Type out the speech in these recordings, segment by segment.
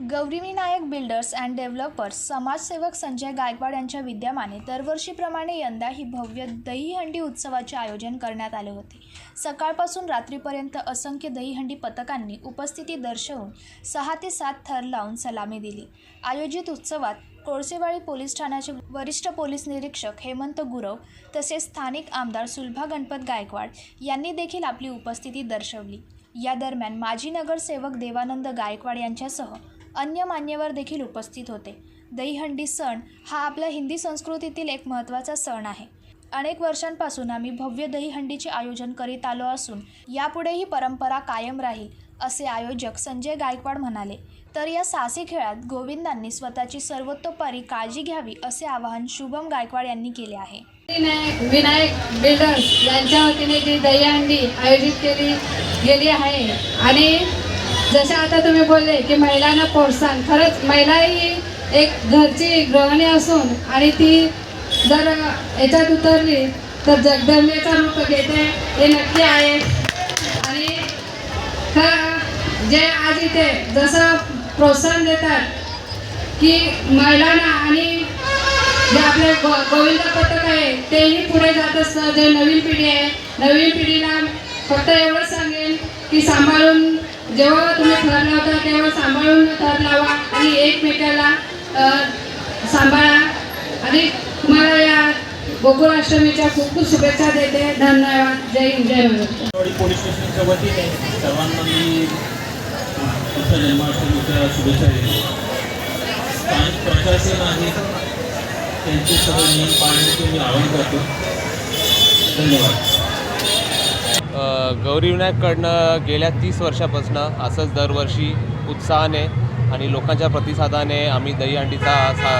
गौरीविनायक builders and developers समाजसेवक संजय गायकवाड यांच्या विद्यमाने दरवर्षीप्रमाणे यंदा ही भव्य दहीहंडी उत्सवाचे आयोजन करण्यात आले होते. सकाळपासून रात्रीपर्यंत असंख्य दहीहंडी पथकांनी उपस्थिती दर्शवून सहा ते सात थर लावून सलामी दिली. आयोजित उत्सवात कोळसेवाडी पोलीस ठाण्याचे वरिष्ठ पोलीस निरीक्षक हेमंत गुरव तसेच स्थानिक आमदार सुलभा गणपत गायकवाड यांनी देखील आपली उपस्थिती दर्शवली. या दरम्यान माजी नगरसेवक देवानंद गायकवाड यांच्यासह अन्य मान्यवर देखील उपस्थित होते. दहीहंडी सण हा आपल्या हिंदी संस्कृतीतील एक महत्त्वाचा सण आहे. अनेक वर्षांपासून आम्ही भव्य दहीहंडीचे आयोजन करीत आलो असून यापुढे ही परंपरा कायम राहील असे आयोजक संजय गायकवाड म्हणाले. तर या साहसी खेळात गोविंदांनी स्वतःची सर्वतोपरी काळजी घ्यावी असे आवाहन शुभम गायकवाड यांनी केले आहे. विनायक विनायक बिल्डर्स यांच्या वतीने जी दहीहंडी आयोजित केली गेली आहे आणि जसे आता तुम्ही बोलले की महिलांना प्रोत्साहन खरंच महिला ही एक घरची गृहिणी असून आणि ती जर याच्यात उतरली तर जगदंबेचा रूप घेते हे नक्की आहे. आणि खरं जे आज इथे जसं प्रोत्साहन देतात की महिलांना आणि जे आपले गो गोविंद पथक आहे तेही पुढे जात असतं. जे नवीन पिढी आहे नवीन पिढीला फक्त एवढंच सांगेन की सांभाळून जेव्हा तुम्ही थर लावता तेव्हा सांभाळून थर लावा आणि एकमेकाला सांभाळा. आणि तुम्हाला या गोकुळाष्टमीच्या खूप खूप शुभेच्छा देते. धन्यवाद. जय हिंद जय महाराष्ट्र. पोलीस स्टेशनच्या वतीने सर्वांना मी तुमच्या जन्माष्टमीच्या शुभेच्छा देतो. स्थानिक प्रशासन आहे त्यांचे सगळं नियम पाळण्याचे मी आवाहन करतो. धन्यवाद. गौरीविनायककडनं गेल्या तीस वर्षापासून असंच दरवर्षी उत्साहाने आणि लोकांच्या प्रतिसादाने आम्ही दहीहंडीचा सा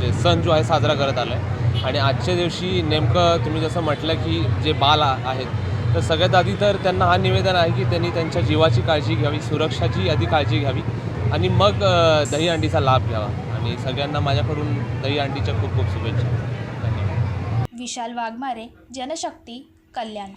जे सण जो आहे साजरा करत आलो आहे आणि आजच्या दिवशी नेमकं तुम्ही जसं म्हटलं की जे बाल आहेत तर सगळ्यात आधी तर त्यांना हा निवेदन आहे की त्यांनी त्यांच्या जीवाची काळजी घ्यावी सुरक्षाची आधी काळजी घ्यावी आणि मग दहीहंडीचा लाभ घ्यावा. आणि सगळ्यांना माझ्याकडून दहीहंडीच्या खूप खूप शुभेच्छा. धन्यवाद. विशाल वाघमारे जनशक्ती कल्याण.